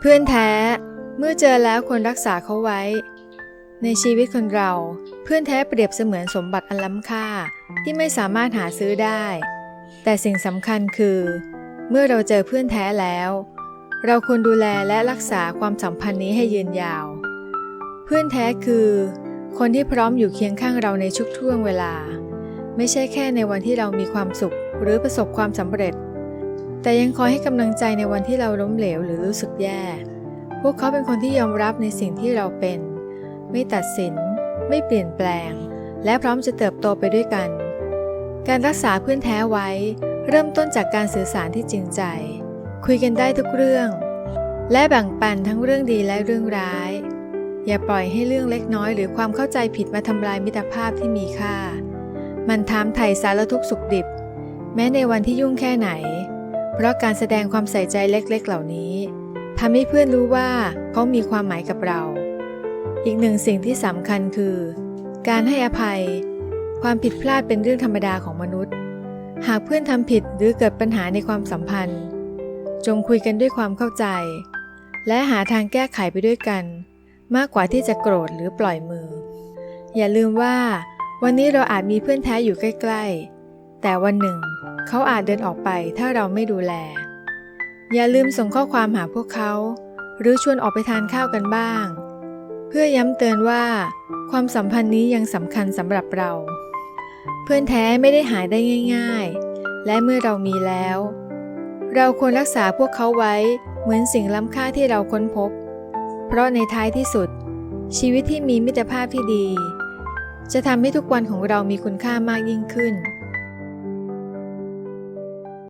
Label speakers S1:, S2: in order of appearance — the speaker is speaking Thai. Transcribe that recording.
S1: เพื่อนแท้ เมื่อเจอแล้วควรรักษาเขาไว้ ในชีวิตคนเรา เพื่อนแท้เปรียบเสมือนสมบัติอันล้ำค่าที่ไม่สามารถหาซื้อได้ แต่สิ่งสำคัญคือ เมื่อเราเจอเพื่อนแท้แล้ว เราควรดูแลและรักษาความสัมพันธ์นี้ให้ยืนยาว เพื่อนแท้คือ คนที่พร้อมอยู่เคียงข้างเราในทุกท่วงเวลา ไม่ใช่แค่ในวันที่เรามีความสุขหรือประสบความสำเร็จ แต่ยังคอยให้กำลังใจในวันที่เราล้มเหลวหรือรู้สึกแย่ พวกเขาเป็นคนที่ยอมรับในสิ่งที่เราเป็น ไม่ตัดสิน ไม่เปลี่ยนแปลง และพร้อมจะเติบโตไปด้วยกัน การรักษาเพื่อนแท้ไว้ เริ่มต้นจากการสื่อสารที่จริงใจ คุยกันได้ทุกเรื่อง และแบ่งปันทั้งเรื่องดีและเรื่องร้าย อย่าปล่อยให้เรื่องเล็กน้อย หรือความเข้าใจผิดมาทำลายมิตรภาพที่มีค่า มันถามไถ่สารทุกสุขดิบ แม้ในวันที่ยุ่งแค่ไหน เพราะการแสดงความใส่ใจเล็กๆ เหล่านี้ทำให้เพื่อนรู้ว่าเขามีความหมายกับเรา อีกหนึ่งสิ่งที่สำคัญคือ การให้อภัย ความผิดพลาดเป็นเรื่องธรรมดาของมนุษย์ หากเพื่อนทำผิดหรือเกิดปัญหาในความสัมพันธ์ จงคุยกันด้วยความเข้าใจ และหาทางแก้ไขไปด้วยกัน มากกว่าที่จะโกรธหรือปล่อยมือ อย่าลืมว่า วันนี้เราอาจมีเพื่อนแท้อยู่ใกล้ ๆ แต่วันหนึ่ง เขาอาจเดินออกไปถ้าเราไม่ดูแล อย่าลืมส่งข้อความหาพวกเขา หรือชวนออกไปทานข้าวกันบ้าง เพื่อย้ำเตือนว่า ความสัมพันธ์นี้ยังสำคัญสำหรับเรา เพื่อนแท้ไม่ได้หายได้ง่าย ๆ และเมื่อเรามีแล้ว เราควรรักษาพวกเขาไว้เหมือนสิ่งล้ำค่าที่เราค้นพบ เพราะในท้ายที่สุด ชีวิตที่มีมิตรภาพที่ดี จะทำให้ทุกวันของเรามีคุณค่ามากยิ่งขึ้น